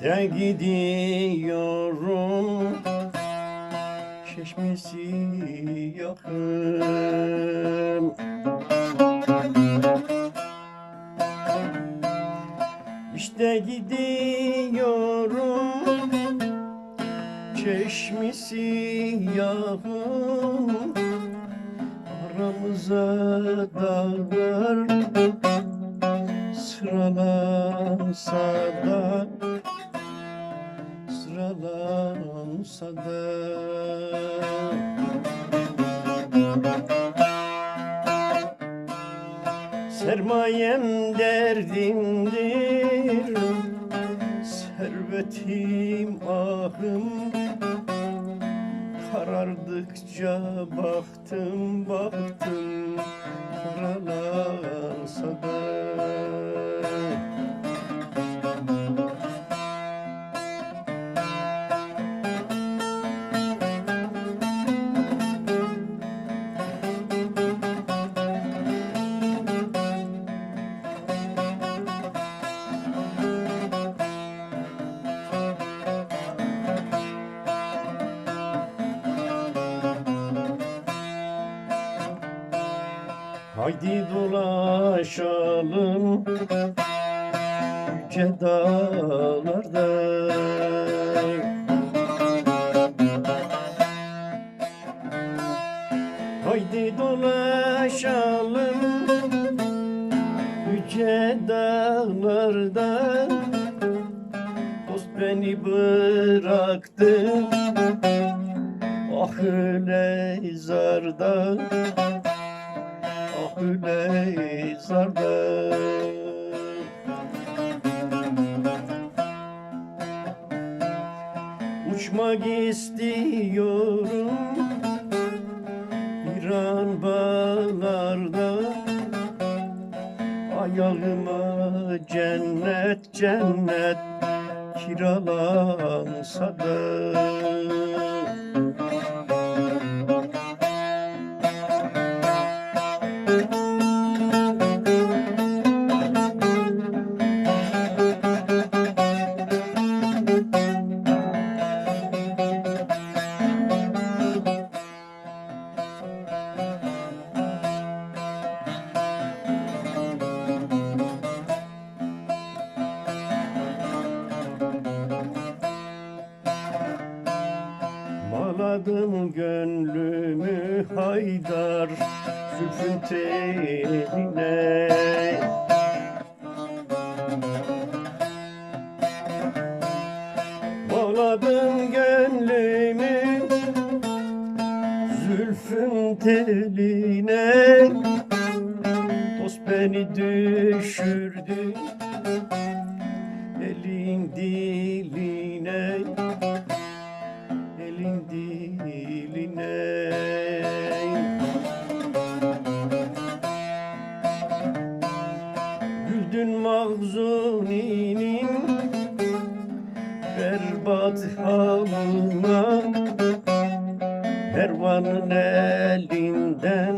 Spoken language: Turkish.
İşte gidiyorum. Çeşmesi yakın. İşte gidiyorum. Çeşmesi yakın. Aramıza dağlar. Sıralansa da Sıralansa da. Sermayem derdimdir Servetim ahım. Karardıkça baktım baktım Karalansa da Haydi dolaşalım yüce dağlarda. Haydi dolaşalım yüce dağlarda. Dost beni bıraktı Ah öyle zarda Uçmak istiyorum. İran bağlarda Ayağıma cennet cennet kiralansa da Maladım gönlümü haydar Zülfün teline. Maladım gönlümü Zülfün teline. Dost beni düşürdü Güldün mahzuninin berbat halına Pervanın elinden